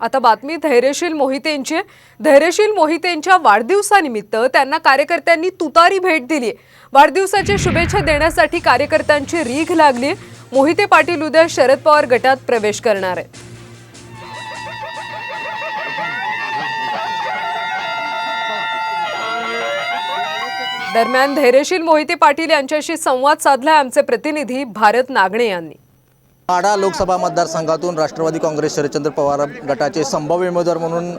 आता बातमी धैर्यशील मोहितेंची धैर्यशील मोहितेंच्या वाढदिवसानिमित्त त्यांना कार्यकर्त्यांनी तुतारी भेट दिली वाढदिवसाच्या शुभेच्छा देण्यासाठी कार्यकर्त्यांची रीघ लागली मोहिते पाटील उद्या शरद पवार गटात प्रवेश करणार आहेत. दरम्यान धैर्यशील मोहिते पाटील यांच्याशी संवाद साधला आमचे प्रतिनिधी भारत नागणे यांनी. आडा लोकसभा मतदारसंघातून राष्ट्रवादी काँग्रेस शरदचंद्र पवार गटाचे संभाव्य उमेदवार म्हणून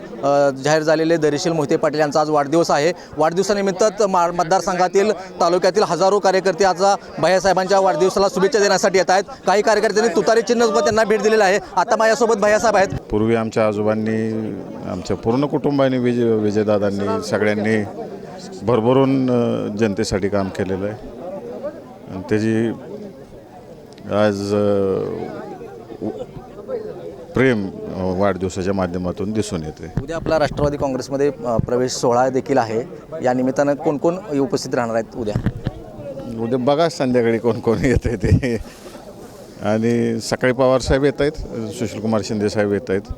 जाहीर झालेले दरीशील मोहिते पाटील यांचा आज वाढदिवस आहे. वाढदिवसानिमित्त मा मतदारसंघातील तालुक्यातील हजारो कार्यकर्ते आज भैयासाहेबांच्या वाढदिवसाला शुभेच्छा देण्यासाठी येत आहेत. काही कार्यकर्त्यांनी तुतारी चिन्ह त्यांना भेट दिलेलं आहे. आता माझ्यासोबत भैयासाहेब आहेत. पूर्वी आमच्या आजोबांनी आमच्या पूर्ण कुटुंबाने विजय विजयदादांनी सगळ्यांनी भरभरून जनतेसाठी काम केलेलं आहे. आणि त्याची आज प्रेम वाढदिवसाच्या माध्यमातून दिसून येते उद्या आपला राष्ट्रवादी काँग्रेसमध्ये प्रवेश सोहळा देखील आहे. या निमित्तानं कोण कोण उपस्थित राहणार आहेत उद्या? उद्या बघा संध्याकाळी कोण कोण येते ते. आणि सकाळी पवारसाहेब येत आहेत सुशीलकुमार शिंदेसाहेब येत आहेत.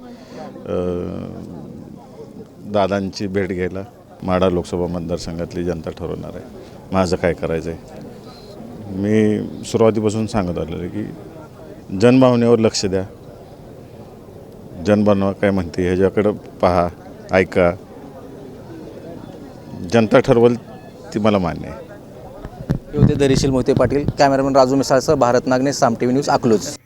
दादांची भेट घ्यायला माढा लोकसभा मतदारसंघातली जनता ठरवणार आहे. माझं काय करायचं आहे मी सुरुवातीपासून सांगत आलेलं आहे की जनभावनेवर लक्ष द्या. जनभावना काय म्हणते ह्याच्याकडं पहा ऐका. जनता ठरवल ती मला मान्य आहे. होते दरीशील मोहिते पाटील कॅमेरामॅन राजू मिसाळसह Bharat नागने Saam T V news Akluj.